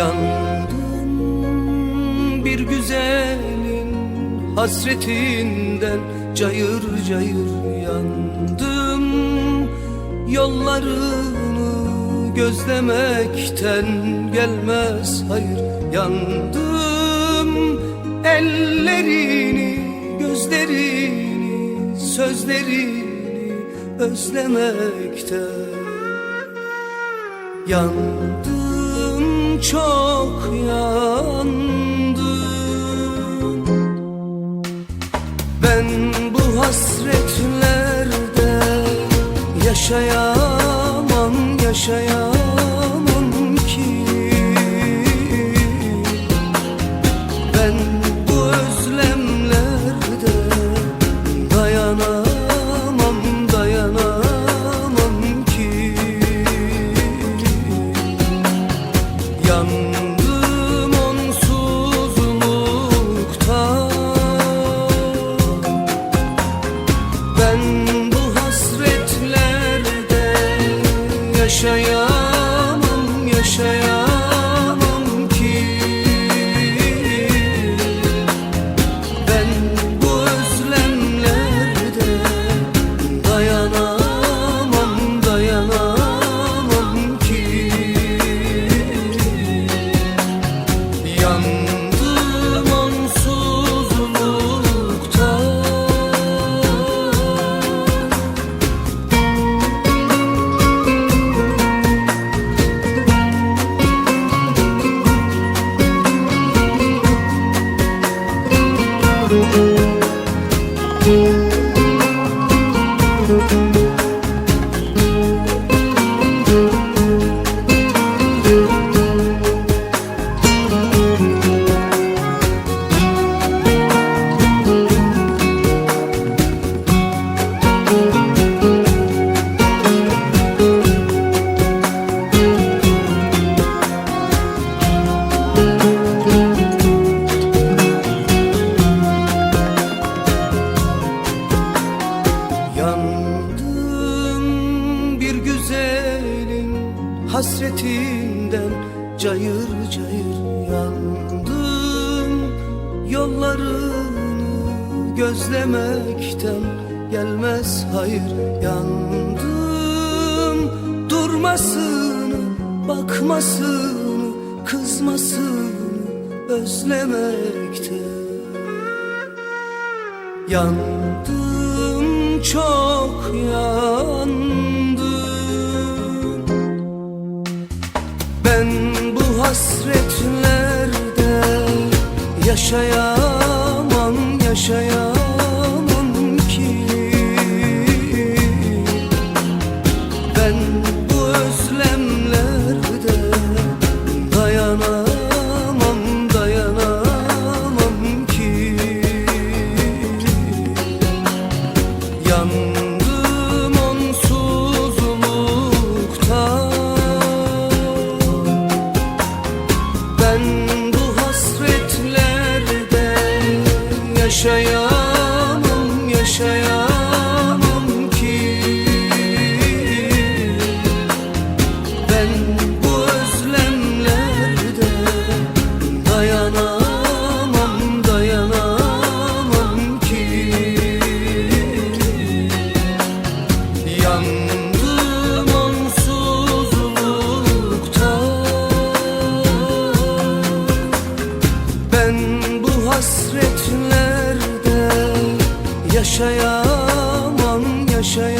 Yandım bir güzelin hasretinden Cayır cayır yandım. Yollarını gözlemekten gelmez hayır Yandım. Ellerini, gözlerini, sözlerini özlemekten Yandım. Çok yandım yaşayamam yaşayamam yaşayamam güzelin hasretinden Cayır cayır yandım. Yollarını gözlemekten gelmez hayır Yandım. Durmasını, bakmasını, kızmasını özlemekten Yandım. Çok yandım yaşayamam yaşayamam aman yaşayan